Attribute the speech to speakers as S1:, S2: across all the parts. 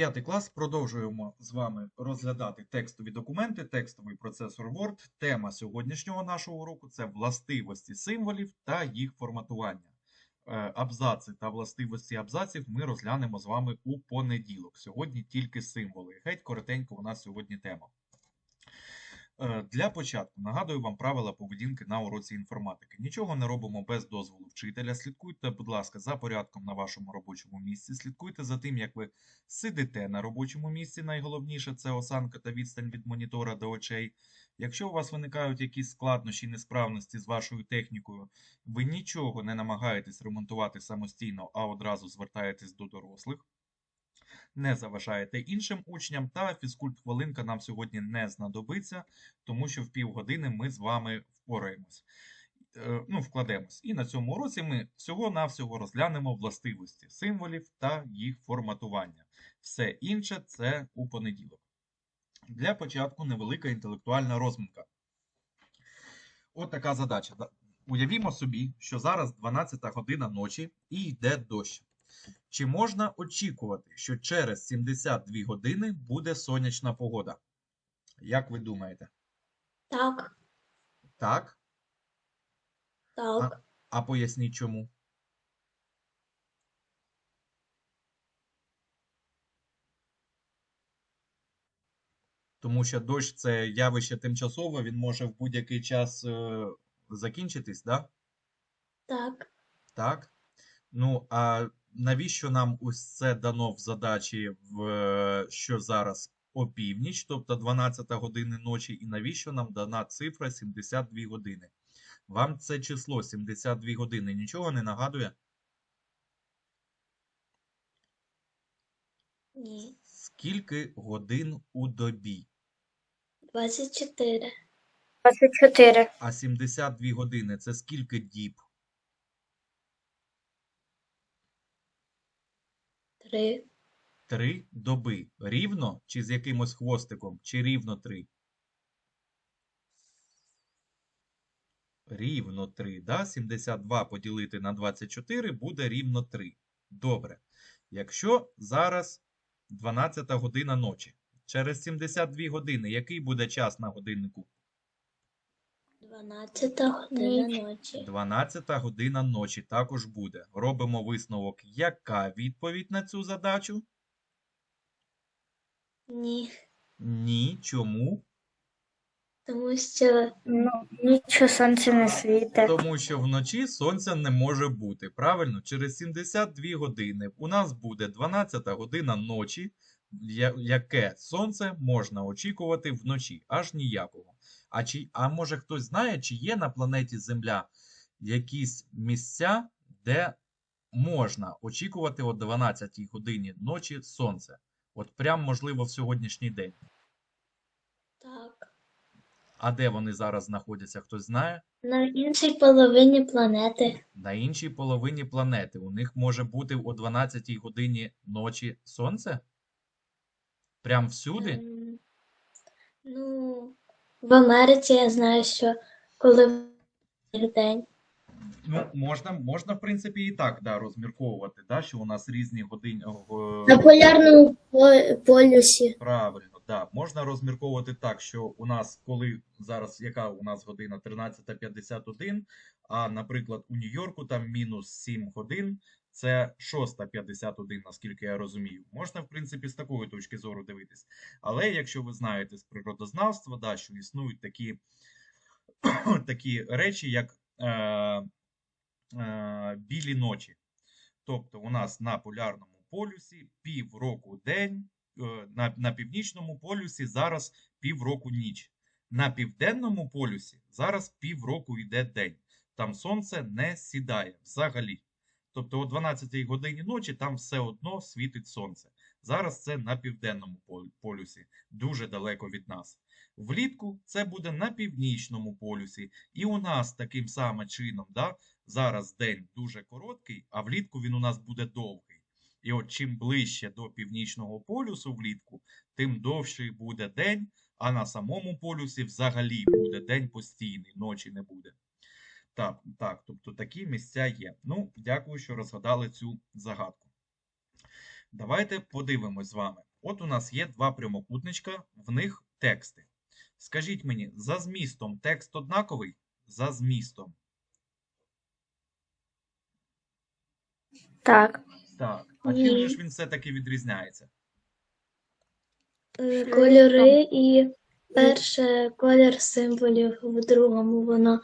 S1: П'ятий клас. Продовжуємо з вами розглядати текстові документи, текстовий процесор Word. Тема сьогоднішнього нашого уроку це властивості символів та їх форматування. Е, Абзаци та властивості абзаців ми розглянемо з вами у понеділок. Сьогодні тільки символи. Геть коротенько у нас сьогодні тема. Е, Для початку нагадую вам правила поведінки на уроці інформатики. Нічого не робимо без дозволу вчителя. Слідкуйте, будь ласка, за порядком на вашому робочому місці. Слідкуйте за тим, як ви сидите на робочому місці. Найголовніше це осанка та відстань від монітора до очей. Якщо у вас виникають якісь складнощі, несправності з вашою технікою, ви нічого не намагаєтесь ремонтувати самостійно, а одразу звертаєтесь до дорослих. Не заважаєте іншим учням, та фізкульт-хвилинка нам сьогодні не знадобиться, тому що в півгодини ми з вами впораємось. Е, Ну, вкладемось. І на цьому уроці ми всього-навсього розглянемо властивості символів та їх форматування. Все інше це у понеділок. Для початку невелика інтелектуальна розминка. От така задача. Уявімо собі, що зараз 12 година ночі і йде дощ. Чи можна очікувати, що через 72 години буде сонячна погода? Як ви думаєте?
S2: Так,
S1: Так?
S2: так.
S1: А поясніть чому? Тому що дощ це явище тимчасове, він може в будь-який час е, закінчитись, да?
S2: Так.
S1: Так. Ну, а навіщо нам ось це дано в задачі, в, що зараз опівніч, тобто 12 години ночі, і навіщо нам дана цифра 72 години? Вам це число 72 години нічого не нагадує?
S2: Ні.
S1: Скільки годин у добі?
S2: 24.
S3: 24.
S1: А 72 години це скільки діб?
S2: 3.
S1: Три доби. Рівно чи з якимось хвостиком? Чи рівно три? Рівно 3, да? 72 поділити на 24 буде рівно 3. Добре. Якщо зараз 12 година ночі, через 72 години, який буде час на годиннику?
S2: 12 година ночі.
S1: 12 година ночі також буде. Робимо висновок. Яка відповідь на цю задачу?
S2: Ні.
S1: Ні. Чому?
S2: Тому що
S3: Ну, нічого сонце не світить.
S1: Тому що вночі сонця не може бути. Правильно? Через 72 години у нас буде 12 година ночі, яке сонце можна очікувати вночі, аж ніякого. А, чи, а може хтось знає, чи є на планеті Земля якісь місця, де можна очікувати о 12 годині ночі сонце? От прям можливо в сьогоднішній день.
S2: так.
S1: А де вони зараз знаходяться, хтось знає?
S2: На іншій половині планети.
S1: На іншій половині планети у них може бути о 12 годині ночі сонце? Прям всюди?
S2: Ем, Ну, в Америці я знаю, що коли в день.
S1: Ну, можна, можна, в принципі, і так да, розмірковувати, да, що у нас різні години.
S2: На полярному по- полюсі.
S1: Правильно, да. Можна розмірковувати так, що у нас, коли зараз яка у нас година 13.51, а, наприклад, у Нью-Йорку там мінус 7 годин, це 6.51, наскільки я розумію. Можна, в принципі, з такої точки зору дивитись. Але якщо ви знаєте з природознавства, да, що існують такі, такі речі, як е, е, білі ночі. Тобто у нас на полярному полюсі півроку день, е, на, на північному полюсі зараз півроку ніч. На південному полюсі зараз півроку йде день. Там сонце не сідає взагалі. Тобто о 12 годині ночі там все одно світить сонце. Зараз це на південному полюсі, дуже далеко від нас. Влітку це буде на північному полюсі. І у нас таким самим чином, да, зараз день дуже короткий, а влітку він у нас буде довгий. І от чим ближче до північного полюсу влітку, тим довший буде день, а на самому полюсі взагалі буде день постійний, ночі не буде. Так, так, тобто такі місця є. Ну, дякую, що розгадали цю загадку. Давайте подивимось з вами. От у нас є два прямокутничка, в них тексти. Скажіть мені, за змістом текст однаковий? За змістом.
S3: Так.
S1: Так. А чим же ж він все-таки відрізняється?
S2: Е, Кольори і перше колір символів, в другому воно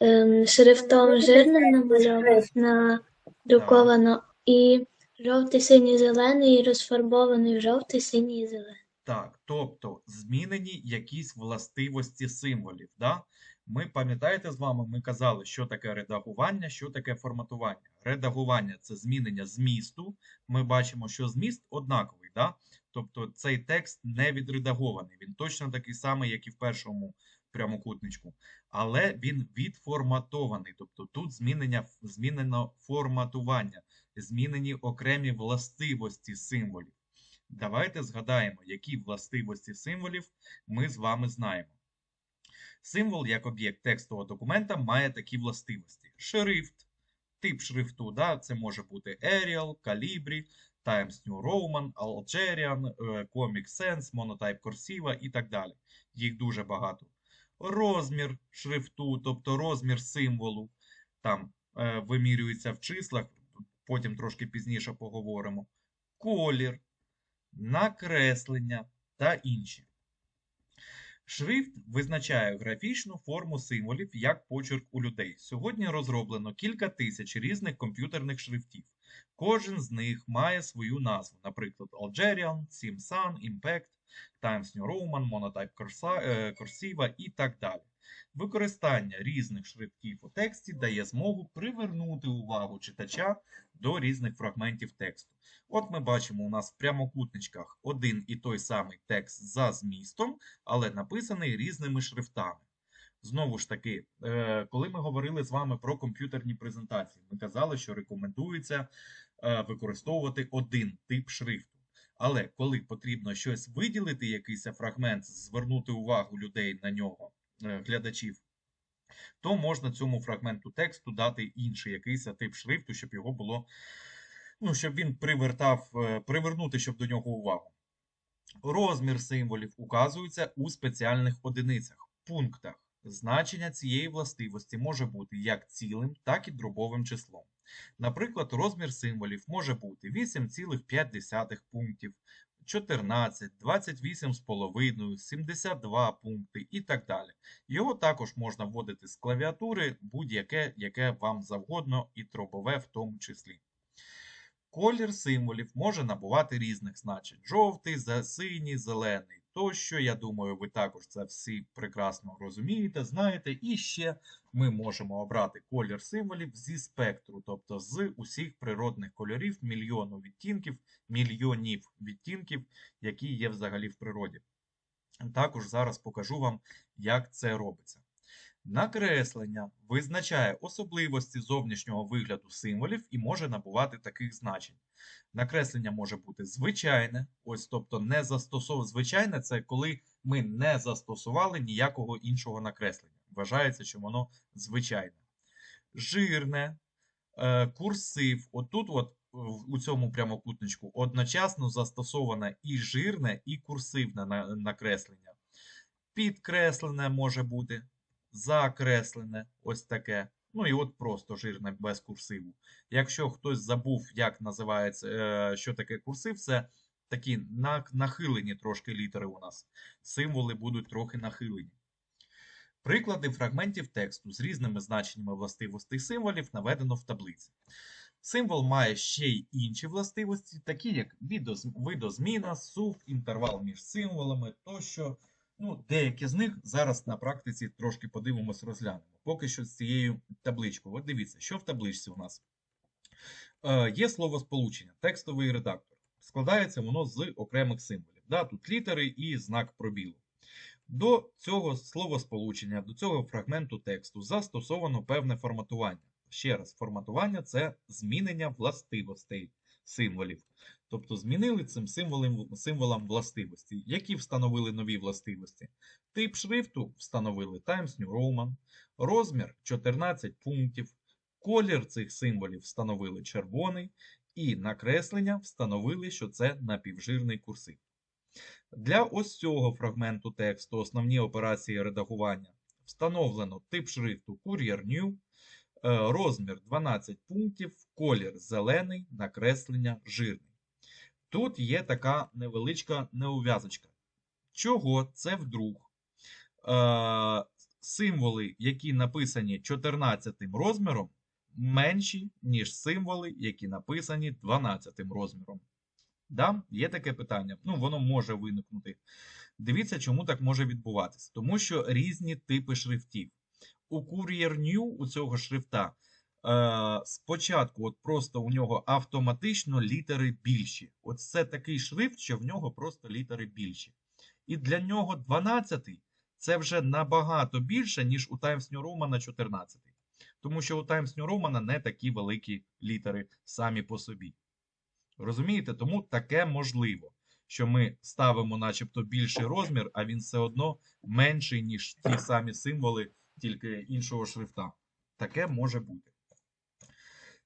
S2: ем, шрифтом жирним намальовано, надруковано, і жовтий, синій, зелений, і розфарбований в жовтий, синій і зелений.
S1: Так, тобто змінені якісь властивості символів. Да? Ми пам'ятаєте з вами, ми казали, що таке редагування, що таке форматування. Редагування це змінення змісту. Ми бачимо, що зміст однаковий. Да? Тобто цей текст не відредагований. Він точно такий самий, як і в першому прямокутничку. Але він відформатований. Тобто тут змінення, змінено форматування, змінені окремі властивості символів. Давайте згадаємо, які властивості символів ми з вами знаємо. Символ як об'єкт текстового документа має такі властивості: шрифт, тип шрифту, да, це може бути Arial, Calibri, Times New Roman, Algerian, е, Comic Sans, Monotype Cursiva і так далі. Їх дуже багато. Розмір шрифту, тобто розмір символу, там е, вимірюється в числах, потім трошки пізніше поговоримо. Колір, накреслення та інші. Шрифт визначає графічну форму символів як почерк у людей. Сьогодні розроблено кілька тисяч різних комп'ютерних шрифтів. Кожен з них має свою назву, наприклад, Algerian, Simsan, Impact, Times New Roman, Monotype е, Cursiva і так далі. Використання різних шрифтів у тексті дає змогу привернути увагу читача до різних фрагментів тексту. От ми бачимо у нас в прямокутничках один і той самий текст за змістом, але написаний різними шрифтами. Знову ж таки, е, коли ми говорили з вами про комп'ютерні презентації, ми казали, що рекомендується е, використовувати один тип шрифту. Але коли потрібно щось виділити, якийсь фрагмент, звернути увагу людей на нього, е, глядачів, то можна цьому фрагменту тексту дати інший якийсь тип шрифту, щоб його було, ну, щоб він привертав, привернути, щоб до нього увагу. Розмір символів указується у спеціальних одиницях, пунктах. Значення цієї властивості може бути як цілим, так і дробовим числом. Наприклад, розмір символів може бути 8,5 пунктів, 14, 28,5, 72 пункти і так далі. Його також можна вводити з клавіатури будь-яке, яке вам завгодно, і дробове в тому числі. Колір символів може набувати різних значень: жовтий, синій, зелений тощо. Я думаю, ви також це всі прекрасно розумієте, знаєте. І ще ми можемо обрати колір символів зі спектру, тобто з усіх природних кольорів, мільйону відтінків, мільйонів відтінків, які є взагалі в природі. Також зараз покажу вам, як це робиться. Накреслення визначає особливості зовнішнього вигляду символів і може набувати таких значень. Накреслення може бути звичайне, ось тобто не застосов... звичайне це коли ми не застосували ніякого іншого накреслення. Вважається, що воно звичайне. Жирне, е, курсив. Отут, от у цьому прямокутничку, одночасно застосоване і жирне, і курсивне на- накреслення. Підкреслене може бути, закреслене, ось таке. Ну і от просто жирне без курсиву. Якщо хтось забув, як називається, е, що таке курсив, це такі нахилені трошки літери у нас. Символи будуть трохи нахилені. Приклади фрагментів тексту з різними значеннями властивостей символів наведено в таблиці. Символ має ще й інші властивості, такі як видозміна, сув, інтервал між символами тощо. Ну, деякі з них зараз на практиці трошки подивимось, розглянемо. Поки що з цією табличкою. От дивіться, що в табличці у нас. Е, є словосполучення, текстовий редактор. Складається воно з окремих символів. Да? Тут літери і знак пробілу. До цього словосполучення, до цього фрагменту тексту застосовано певне форматування. Ще раз, форматування це змінення властивостей символів. Тобто змінили цим символам, символам властивості. Які встановили нові властивості? Тип шрифту встановили Times New Roman, розмір 14 пунктів, колір цих символів встановили червоний, і накреслення встановили, що це напівжирний курсив. Для ось цього фрагменту тексту основні операції редагування встановлено тип шрифту Courier New, е, розмір 12 пунктів, колір зелений, накреслення жирний. Тут є така невеличка неув'язочка. Чого це вдруг? Е, символи, які написані 14 розміром, менші, ніж символи, які написані 12 розміром. Да? Є таке питання. Ну, воно може виникнути. Дивіться, чому так може відбуватися. Тому що різні типи шрифтів. У Courier New у цього шрифта спочатку от просто у нього автоматично літери більші. От це такий шрифт, що в нього просто літери більші. І для нього 12 це вже набагато більше, ніж у Times New Roman 14. Тому що у Times New Roman не такі великі літери самі по собі. Розумієте? Тому таке можливо, що ми ставимо начебто більший розмір, а він все одно менший, ніж ті самі символи, тільки іншого шрифта. Таке може бути.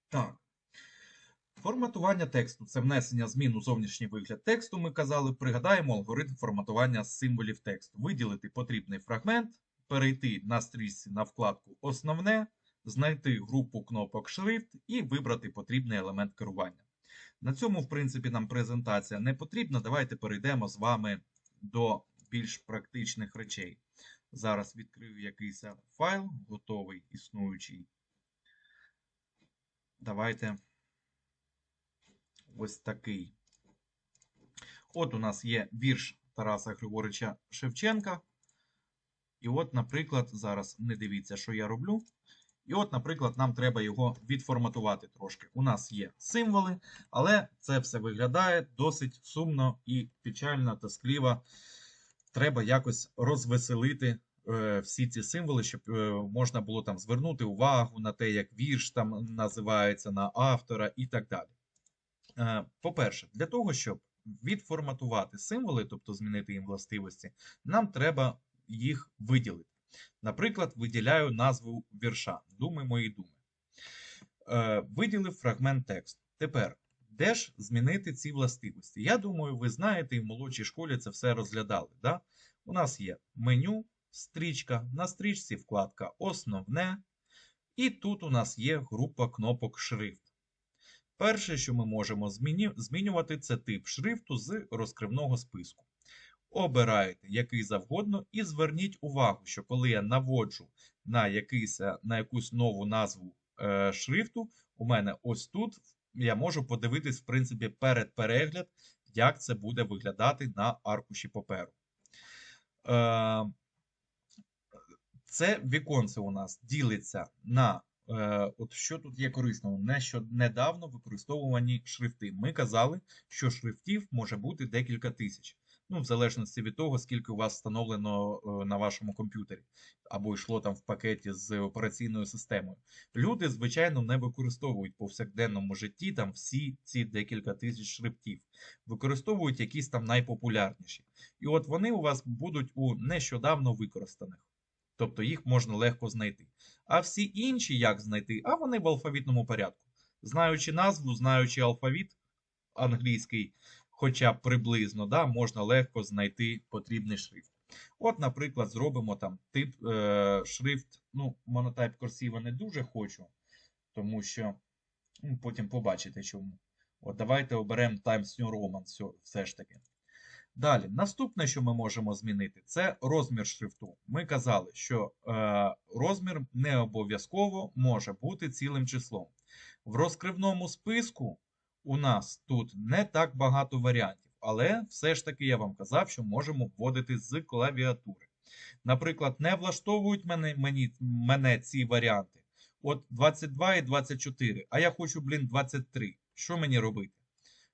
S1: Так. Форматування тексту це внесення змін у зовнішній вигляд тексту. Ми казали, пригадаємо алгоритм форматування символів тексту. Виділити потрібний фрагмент, перейти на стрічці на вкладку Основне, знайти групу кнопок Шрифт і вибрати потрібний елемент керування. На цьому, в принципі, нам презентація не потрібна. Давайте перейдемо з вами до більш практичних речей. Зараз відкрию якийсь файл, готовий, існуючий. Давайте ось такий. От у нас є вірш Тараса Григорича Шевченка. І от, наприклад, зараз не дивіться, що я роблю. І от, наприклад, нам треба його відформатувати трошки. У нас є символи, але це все виглядає досить сумно і печально таскливо. Треба якось розвеселити всі ці символи, щоб е, можна було там звернути увагу на те, як вірш там називається, на автора і так далі. Е, По-перше, для того, щоб відформатувати символи, тобто змінити їм властивості, нам треба їх виділити. Наприклад, виділяю назву вірша Думи мої думи. Е, виділив фрагмент тексту. Тепер, де ж змінити ці властивості? Я думаю, ви знаєте, і в молодшій школі це все розглядали. Да? У нас є меню, стрічка, на стрічці вкладка Основне. І тут у нас є група кнопок шрифт. Перше, що ми можемо змінювати, це тип шрифту з розкривного списку. Обираєте який завгодно, і зверніть увагу, що коли я наводжу на, якийсь, е, на якусь нову назву е, шрифту, у мене ось тут я можу подивитись, в принципі, перед перегляд, як це буде виглядати на аркуші паперу. Е, це віконце у нас ділиться на Е, От що тут є корисного? Не що недавно використовувані шрифти. Ми казали, що шрифтів може бути декілька тисяч. Ну, в залежності від того, скільки у вас встановлено е, на вашому комп'ютері, або йшло там в пакеті з операційною системою. Люди, звичайно, не використовують повсякденному житті там всі ці декілька тисяч шрифтів. Використовують якісь там найпопулярніші. І от вони у вас будуть у нещодавно використаних. Тобто їх можна легко знайти. А всі інші як знайти? А вони в алфавітному порядку. Знаючи назву, знаючи алфавіт англійський, хоча б приблизно, да, можна легко знайти потрібний шрифт. От, наприклад, зробимо там тип е, шрифт. Ну, монотайп Corsiva не дуже хочу, тому що ну, потім побачите чому. От давайте оберемо Times New Roman все, все ж таки. Далі, наступне, що ми можемо змінити, це розмір шрифту. Ми казали, що е, розмір не обов'язково може бути цілим числом. В розкривному списку у нас тут не так багато варіантів, але все ж таки я вам казав, що можемо вводити з клавіатури. Наприклад, не влаштовують мене, мені, мене ці варіанти. От 22 і 24, а я хочу, блін, 23. Що мені робити?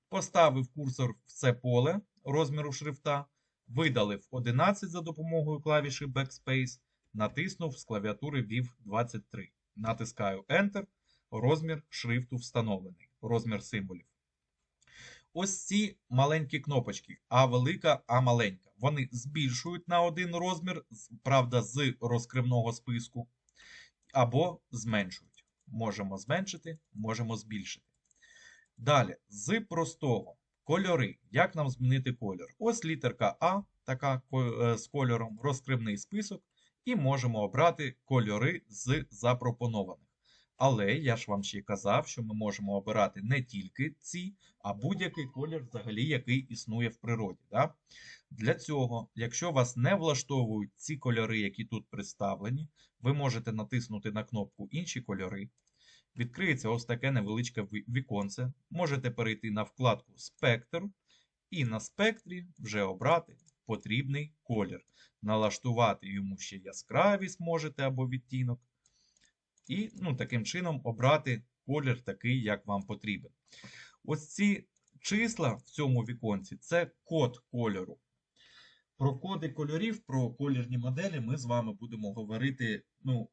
S1: Поставив курсор в це поле розміру шрифта, видалив 11 за допомогою клавіші Backspace, натиснув з клавіатури ввів 23. Натискаю Enter, розмір шрифту встановлений, розмір символів. Ось ці маленькі кнопочки, А велика, А маленька. Вони збільшують на один розмір, правда, з розкривного списку, або зменшують. Можемо зменшити, можемо збільшити. Далі, з простого Кольори. Як нам змінити колір? Ось літерка А, така е, з кольором, розкривний список, і можемо обрати кольори з запропонованих. Але я ж вам ще казав, що ми можемо обирати не тільки ці, а будь-який колір, взагалі, який існує в природі. Да? Для цього, якщо вас не влаштовують ці кольори, які тут представлені, ви можете натиснути на кнопку Інші кольори. Відкриється ось таке невеличке віконце. Можете перейти на вкладку Спектр і на спектрі вже обрати потрібний колір. Налаштувати йому ще яскравість можете або відтінок. І ну, таким чином обрати колір такий, як вам потрібен. Ось ці числа в цьому віконці це код кольору. Про коди кольорів, про колірні моделі ми з вами будемо говорити ну,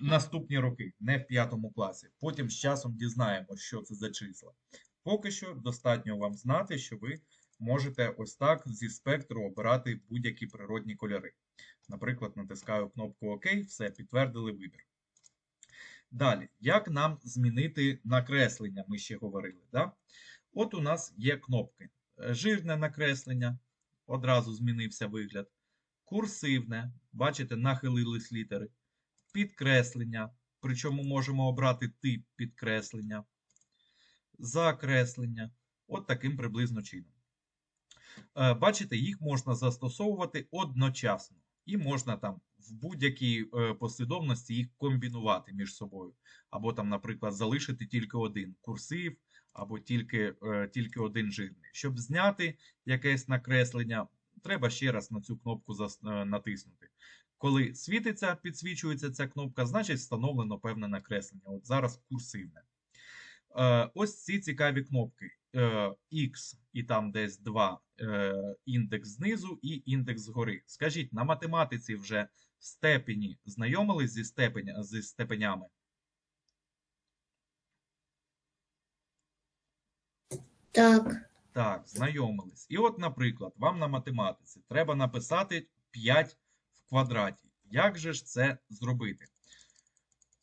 S1: наступні роки, не в п'ятому класі. Потім з часом дізнаємося, що це за числа. Поки що достатньо вам знати, що ви можете ось так зі спектру обирати будь-які природні кольори. Наприклад, натискаю кнопку ОК, все, підтвердили вибір. Далі, як нам змінити накреслення, ми ще говорили. Да? От у нас є кнопки. Жирне накреслення, одразу змінився вигляд. Курсивне, бачите, нахилились літери. Підкреслення, причому можемо обрати тип підкреслення. Закреслення. От таким приблизно чином. Е, Бачите, їх можна застосовувати одночасно. І можна там в будь-якій е, послідовності їх комбінувати між собою. Або там, наприклад, залишити тільки один курсив, або тільки, е, тільки один жирний. Щоб зняти якесь накреслення, треба ще раз на цю кнопку натиснути. Коли світиться, підсвічується ця кнопка, значить встановлено певне накреслення. От зараз курсивне. Е, ось ці цікаві кнопки. Е, X і там десь 2 е, індекс знизу і індекс згори. Скажіть, на математиці вже в степені знайомились зі, степеня, зі степенями?
S2: Так.
S1: Так, знайомились. І от, наприклад, вам на математиці треба написати 5 в квадраті. Як же ж це зробити?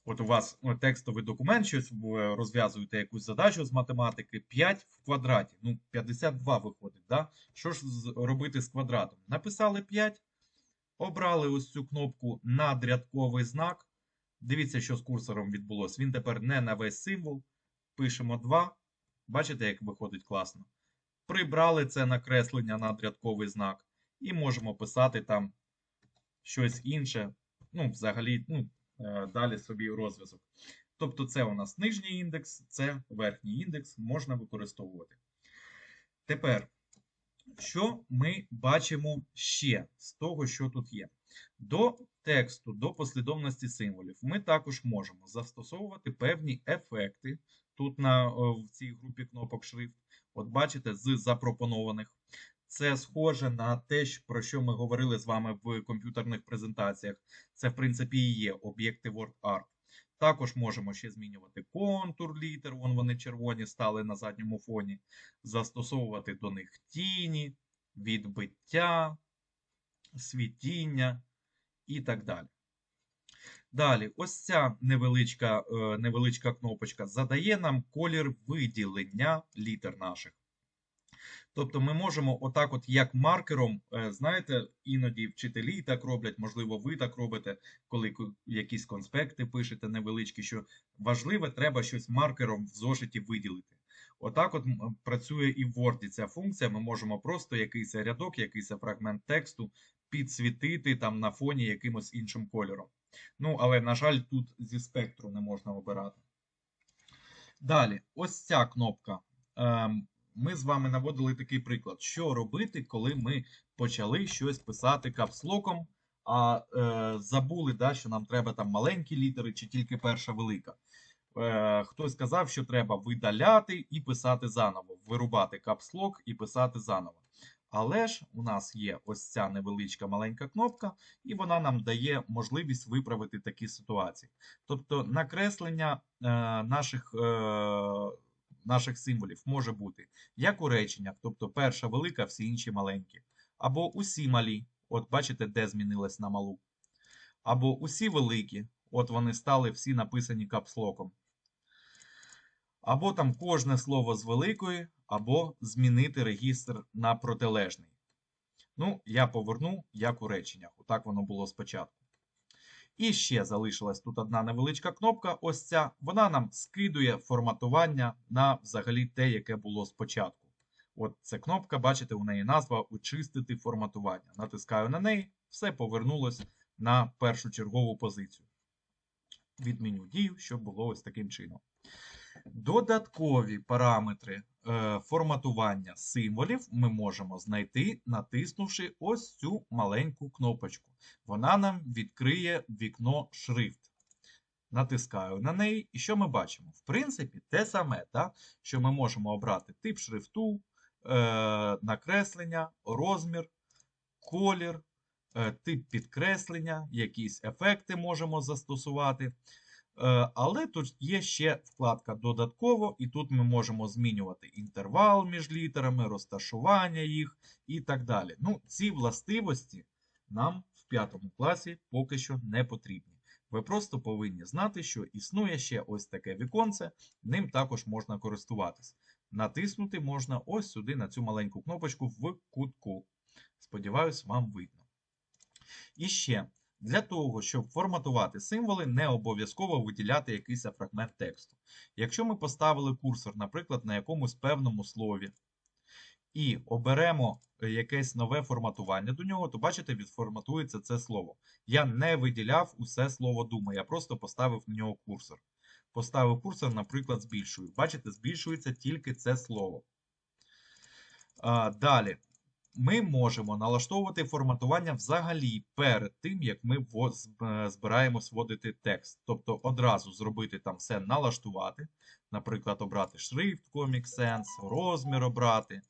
S1: От у вас ну, текстовий документ, щось ви розв'язуєте якусь задачу з математики, 5 в квадраті. Ну, 52 виходить, да? Що ж робити з квадратом? Написали 5, обрали ось цю кнопку надрядковий знак. Дивіться, що з курсором відбулося. Він тепер не на весь символ. Пишемо 2. Бачите, як виходить класно. Прибрали це накреслення надрядковий знак. І можемо писати там щось інше. Ну, взагалі, ну, е, далі собі розв'язок. Тобто, це у нас нижній індекс, це верхній індекс, можна використовувати. Тепер, що ми бачимо ще з того, що тут є? До тексту, до послідовності символів ми також можемо застосовувати певні ефекти. Тут на, в цій групі кнопок шрифт. От бачите, з запропонованих. Це схоже на те, про що ми говорили з вами в комп'ютерних презентаціях. Це, в принципі, і є об'єкти WordArt. Також можемо ще змінювати контур літер, вон вони червоні стали на задньому фоні, застосовувати до них тіні, відбиття, світіння і так далі. Далі, ось ця невеличка, е, невеличка кнопочка задає нам колір виділення літер наших. Тобто ми можемо отак, от як маркером, е, знаєте, іноді вчителі так роблять, можливо, ви так робите, коли якісь конспекти пишете невеличкі, що важливе, треба щось маркером в зошиті виділити. Отак от працює і в Word ця функція. Ми можемо просто якийсь рядок, якийсь фрагмент тексту підсвітити там на фоні якимось іншим кольором. Ну, але, на жаль, тут зі спектру не можна обирати. Далі, ось ця кнопка. Ми з вами наводили такий приклад. Що робити, коли ми почали щось писати капслоком, а е, забули, да, що нам треба там маленькі літери чи тільки перша велика. Е, хтось сказав, що треба видаляти і писати заново, вирубати капслок і писати заново. Але ж у нас є ось ця невеличка маленька кнопка, і вона нам дає можливість виправити такі ситуації. Тобто накреслення е, наших, е, наших символів може бути як у реченнях, тобто перша велика, всі інші маленькі, або усі малі, от бачите, де змінилось на малу, або усі великі, от вони стали всі написані капслоком. Або там кожне слово з великої, або змінити регістр на протилежний. Ну, я поверну, як у реченнях. Отак воно було спочатку. І ще залишилась тут одна невеличка кнопка. Ось ця. Вона нам скидує форматування на взагалі те, яке було спочатку. От ця кнопка, бачите, у неї назва Очистити форматування. Натискаю на неї, все повернулось на першу чергову позицію. Відміню дію, щоб було ось таким чином. Додаткові параметри е, форматування символів ми можемо знайти, натиснувши ось цю маленьку кнопочку. Вона нам відкриє вікно шрифт. Натискаю на неї, і що ми бачимо? В принципі, те саме, так? що ми можемо обрати тип шрифту, е, накреслення, розмір, колір, е, тип підкреслення, якісь ефекти можемо застосувати. Е, Але тут є ще вкладка додатково, і тут ми можемо змінювати інтервал між літерами, розташування їх і так далі. Ну, ці властивості нам в п'ятому класі поки що не потрібні. Ви просто повинні знати, що існує ще ось таке віконце, ним також можна користуватись. Натиснути можна ось сюди на цю маленьку кнопочку в кутку. Сподіваюсь, вам видно. І ще, для того, щоб форматувати символи, не обов'язково виділяти якийсь фрагмент тексту. Якщо ми поставили курсор, наприклад, на якомусь певному слові, і оберемо е, якесь нове форматування до нього, то бачите, відформатується це слово. Я не виділяв усе слово дума, я просто поставив на нього курсор. Поставив курсор, наприклад, збільшую. Бачите, збільшується тільки це слово. Далі. Ми можемо налаштовувати форматування взагалі перед тим, як ми е, збираємось вводити текст. Тобто одразу зробити там все налаштувати. Наприклад, обрати шрифт Comic Sans, розмір обрати,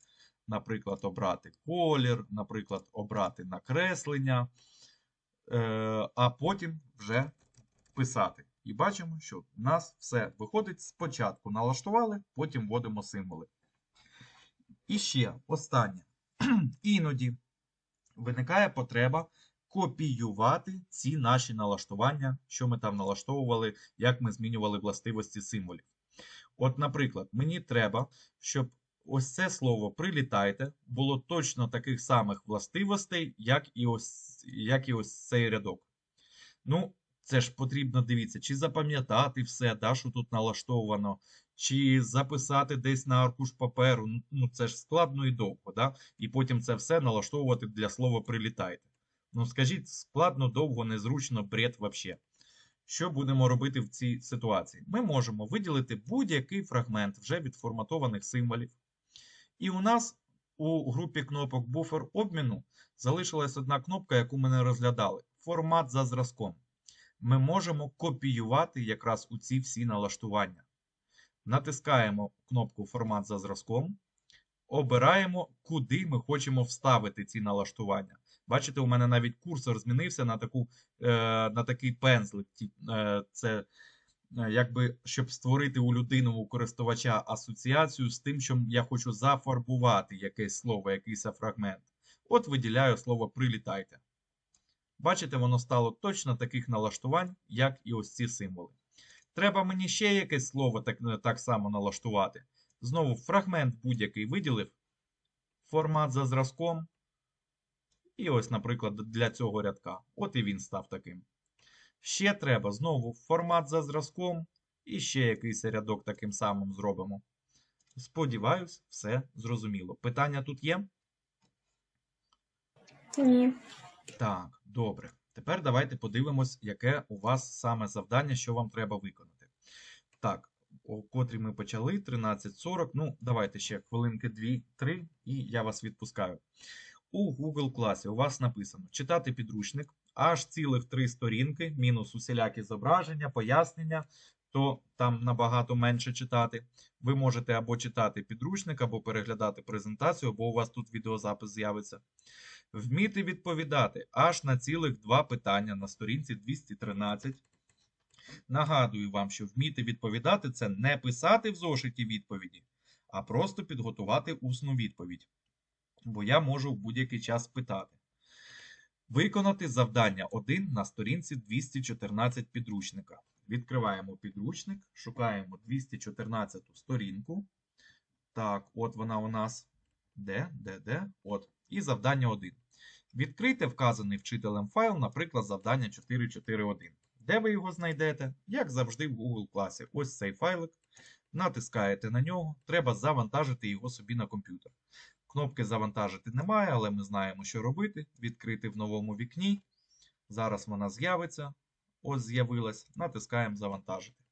S1: наприклад, обрати колір, наприклад, обрати накреслення, е, а потім вже писати. І бачимо, що в нас все виходить спочатку налаштували, потім вводимо символи. І ще останнє. Іноді виникає потреба копіювати ці наші налаштування, що ми там налаштовували, як ми змінювали властивості символів. От, наприклад, мені треба, щоб ось це слово прилітайте було точно таких самих властивостей, як і ось, як і ось цей рядок. Ну, це ж потрібно дивіться, чи запам'ятати все, да, що тут налаштовано, чи записати десь на аркуш паперу. Ну, Ну, це ж складно і довго, да? і потім це все налаштовувати для слова прилітайте. Ну, скажіть, складно, довго, незручно, бред вообще. Що будемо робити в цій ситуації? Ми можемо виділити будь-який фрагмент вже відформатованих символів. І у нас у групі кнопок буфер обміну залишилась одна кнопка, яку ми не розглядали формат за зразком. Ми можемо копіювати якраз у ці всі налаштування. Натискаємо кнопку Формат за зразком, обираємо, куди ми хочемо вставити ці налаштування. Бачите, у мене навіть курсор змінився на, таку, е, на такий пензлик. Е, Це е, якби, щоб створити у людини, у користувача асоціацію з тим, що я хочу зафарбувати якесь слово, якийсь фрагмент. От виділяю слово прилітайте. Бачите, воно стало точно таких налаштувань, як і ось ці символи. Треба мені ще якесь слово так, е, так само налаштувати. Знову фрагмент будь-який виділив, формат за зразком. І ось, наприклад, для цього рядка. От і він став таким. Ще треба знову формат за зразком. І ще якийсь рядок таким самим зробимо. Сподіваюсь, все зрозуміло. Питання тут є?
S3: Ні.
S1: Так, добре. Тепер давайте подивимось, яке у вас саме завдання, що вам треба виконати. Так, о котрій ми почали, 13.40. Ну, давайте ще хвилинки 2-3, і я вас відпускаю. У Google класі у вас написано читати підручник, аж цілих три сторінки, мінус усілякі зображення, пояснення, то там набагато менше читати. Ви можете або читати підручник, або переглядати презентацію, або у вас тут відеозапис з'явиться. Вміти відповідати аж на цілих два питання на сторінці 213. Нагадую вам, що вміти відповідати це не писати в зошиті відповіді, а просто підготувати усну відповідь. Бо я можу в будь-який час питати. Виконати завдання 1 на сторінці 214 підручника. Відкриваємо підручник, шукаємо 214 сторінку Так, от вона у нас. Де? Де? Де? От. І завдання 1. Відкрийте вказаний вчителем файл, наприклад, завдання 441. Де ви його знайдете? Як завжди в Google класі. Ось цей файлик. Натискаєте на нього. Треба завантажити його собі на комп'ютер. Кнопки завантажити немає, але ми знаємо, що робити. Відкрити в новому вікні. Зараз вона з'явиться. Ось з'явилась. Натискаємо завантажити.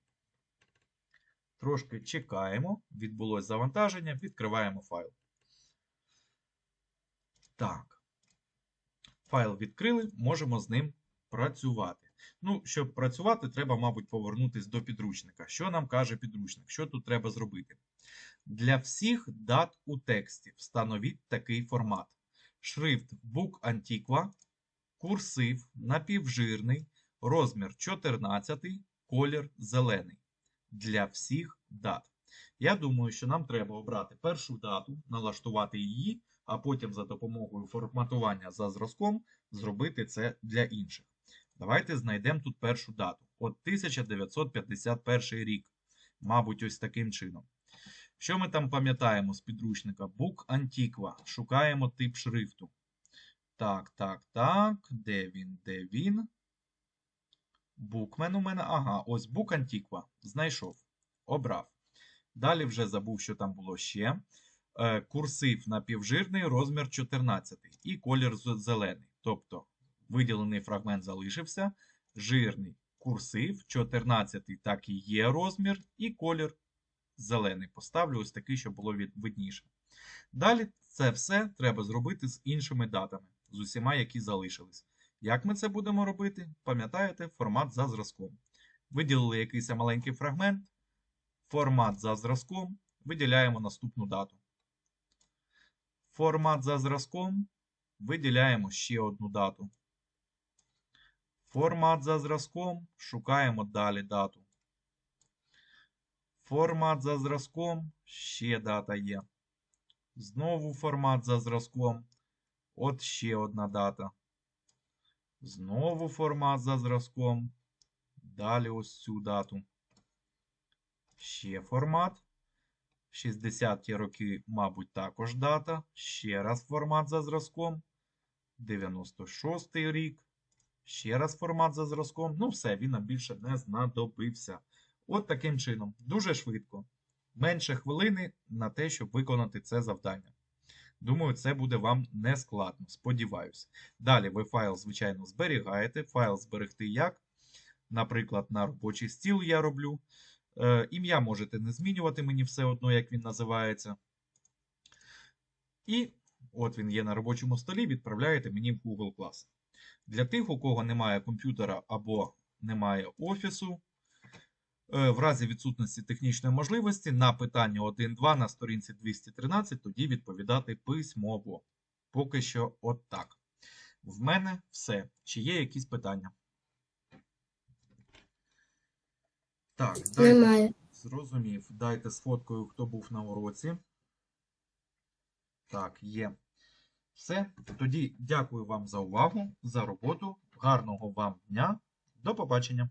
S1: Трошки чекаємо. Відбулось завантаження. Відкриваємо файл. Так. Файл відкрили, можемо з ним працювати. Ну, щоб працювати, треба, мабуть, повернутися до підручника. Що нам каже підручник? Що тут треба зробити? Для всіх дат у тексті встановіть такий формат: шрифт Book Antiqua, курсив, напівжирний, розмір 14, колір зелений. Для всіх дат. Я думаю, що нам треба обрати першу дату, налаштувати її, а потім за допомогою форматування за зразком зробити це для інших. Давайте знайдемо тут першу дату. От 1951 рік. Мабуть, ось таким чином. Що ми там пам'ятаємо з підручника? Book Antiqua. Шукаємо тип шрифту. Так, так, так. Де він? Де він? Букмен у мене. Ага, ось Book Antiqua. Знайшов. Обрав. Далі вже забув, що там було ще. Е, Курсив напівжирний, розмір 14 і колір зелений. Тобто виділений фрагмент залишився. Жирний курсив, 14 так і є розмір, і колір зелений. Поставлю ось такий, щоб було видніше. Далі це все треба зробити з іншими датами, з усіма, які залишились. Як ми це будемо робити? Пам'ятаєте, формат за зразком. Виділили якийсь маленький фрагмент, формат за зразком, виділяємо наступну дату. Формат за зразком, виділяємо ще одну дату. Формат за зразком, шукаємо далі дату. Формат за зразком, ще дата є. Знову формат за зразком. От ще одна дата. Знову формат за зразком. Далі ось цю дату. Ще формат. 60-ті роки, мабуть, також дата. Ще раз формат за зразком. 96-й рік. Ще раз формат за зразком. Ну, все, він нам більше не знадобився. От таким чином. Дуже швидко. Менше хвилини на те, щоб виконати це завдання. Думаю, це буде вам не складно. Сподіваюсь. Далі ви файл, звичайно, зберігаєте. Файл зберегти як. Наприклад, на робочий стіл я роблю. Е, ім'я можете не змінювати, мені все одно, як він називається. І от він є на робочому столі, відправляєте мені в Google Class. Для тих, у кого немає комп'ютера або немає офісу, в разі відсутності технічної можливості на питання 1.2 на сторінці 213 тоді відповідати письмово. Поки що от так. В мене все. Чи є якісь питання? Так, дайте,
S3: Немає.
S1: зрозумів. Дайте сфоткою, хто був на уроці. Так, є. Все. Тоді дякую вам за увагу, за роботу. Гарного вам дня. До побачення.